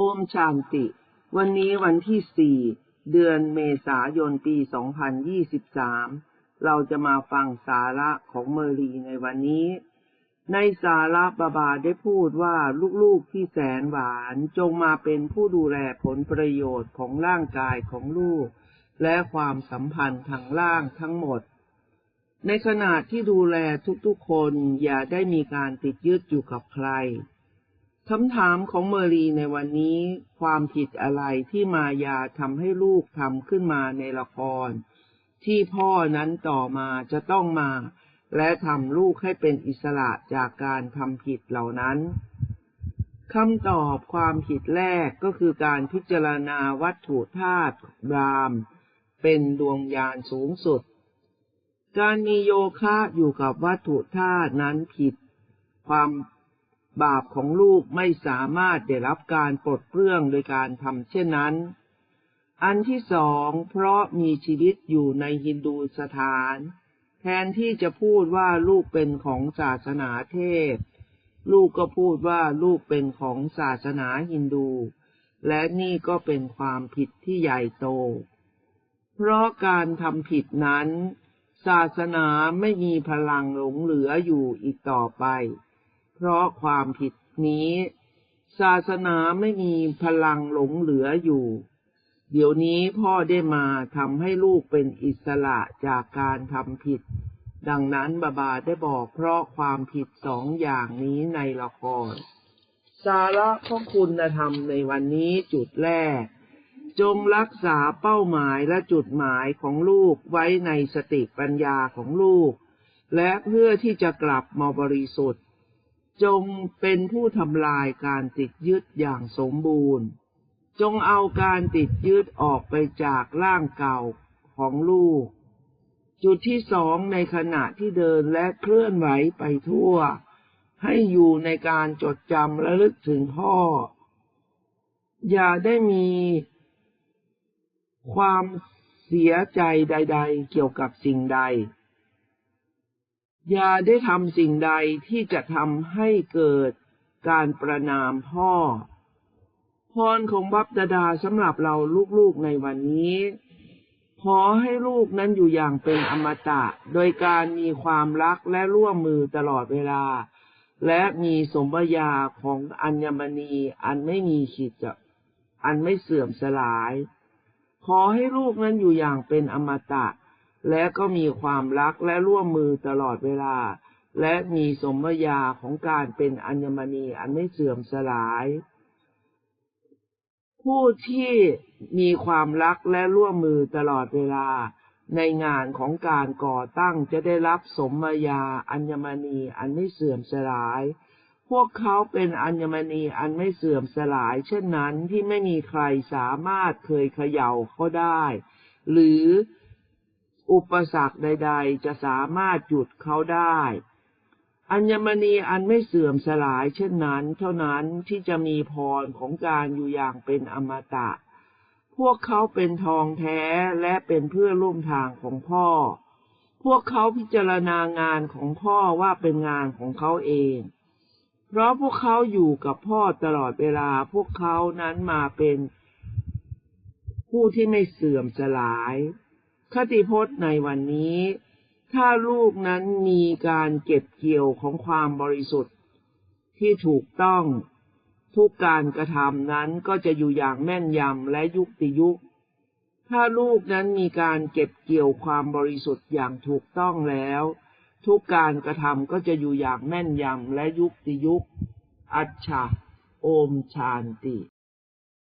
โอมชานติ วันนี้วันที่สี่เดือนเมษายนปี 2023 เราจะมาฟังสาระของเมอรีในวันนี้ ในสาระบาบาได้พูดว่าลูกๆที่แสนหวานจงมาเป็นผู้ดูแลผลประโยชน์ของร่างกายของลูก และความสัมพันธ์ทางล่างทั้งหมด ในขณะที่ดูแลทุกๆคนอย่าได้มีการติดยึดอยู่กับใคร คำถามของเมอรีในวันนี้ ความผิดอะไรที่มายาทำให้ลูกทำขึ้นมาในละคร ที่พ่อนั้นต่อมาจะต้องมา และทำลูกให้เป็นอิสระจากการทำผิดเหล่านั้นคำตอบความผิดแรกก็คือการพิจารณาวัตถุธาตุราม เป็นดวงยานสูงสุด การมีโยคะอยู่กับวัตถุธาตุนั้นผิด ความ บาปของลูกไม่สามารถได้รับการปลดเปลื้องโดยการทำเช่นนั้น อันที่สองเพราะมีชีวิตอยู่ในฮินดูสถาน แทนที่จะพูดว่าลูกเป็นของศาสนาเทพ ลูกก็พูดว่าลูกเป็นของศาสนาฮินดู และนี่ก็เป็นความผิดที่ใหญ่โต เพราะการทำผิดนั้น ศาสนาไม่มีพลังหลงเหลืออยู่อีกต่อไป เพราะความผิดนี้ ศาสนาไม่มีพลังหลงเหลืออยู่ เดี๋ยวนี้พ่อได้มาทำให้ลูกเป็นอิสระจากการทำผิด ดังนั้นบาบาได้บอกเพราะความผิดสองอย่างนี้ในละคร สาระของคุณธรรมในวันนี้จุดแรก จงรักษาเป้าหมายและจุดหมายของลูกไว้ในสติปัญญาของลูกและเพื่อที่จะกลับมาบริสุทธิ์ จงเป็นผู้ทำลายการติดยึดอย่างสมบูรณ์ จงเอาการติดยึดออกไปจากร่างเก่าของลูก จุดที่สองในขณะที่เดินและเคลื่อนไหวไปทั่ว ให้อยู่ในการจดจำและลึกถึงพ่อ อย่าได้มีความเสียใจใด ๆ เกี่ยวกับสิ่งใด อย่าได้ทำสิ่งใดที่จะทำให้เกิดการประนามพ่อ พรของบัพดาดาสำหรับเราลูกๆในวันนี้ ขอให้ลูกนั้นอยู่อย่างเป็นอมตะ โดยการมีความรักและร่วมมือตลอดเวลา และมีสมบัยาของอัญมณีอันไม่มีขีดจะอันไม่เสื่อมสลาย ขอให้ลูกนั้นอยู่อย่างเป็นอมตะ และก็มีความรักและร่วมมือตลอดเวลา และมีสมญาของการเป็นอัญมณีอันไม่เสื่อมสลาย ผู้ที่มีความรักและร่วมมือตลอดเวลา ในงานของการก่อตั้งจะได้รับสมญาอัญมณีอันไม่เสื่อมสลาย พวกเขาเป็นอัญมณีอันไม่เสื่อมสลาย เช่นนั้นที่ไม่มีใครสามารถเคยเขย่าเขาได้ หรือ อุปสรรคใด ๆ จะสามารถหยุดเขาได้ อัญมณีอันไม่เสื่อมสลายเช่นนั้น เท่านั้นที่จะมีพรของการอยู่อย่างเป็นอมตะ พวกเขาเป็นทองแท้และเป็นเพื่อร่วมทางของพ่อ พวกเขาพิจารณางานของพ่อว่าเป็นงานของเขาเอง เพราะพวกเขาอยู่กับพ่อตลอดเวลาพวกเขานั้นมาเป็นผู้ที่ไม่เสื่อมสลาย คติพจน์ในวันนี้ ถ้าลูกนั้นมีการเก็บเกี่ยวของความบริสุทธิ์ ที่ถูกต้องทุกการกระทำนั้นก็จะอยู่อย่างแม่นยำและยุติยุค ถ้าลูกนั้นมีการเก็บเกี่ยวความบริสุทธิ์อย่างถูกต้องแล้ว ทุกการกระทำก็จะอยู่อย่างแม่นยำและยุติยุค อัจฉาโอมชานติ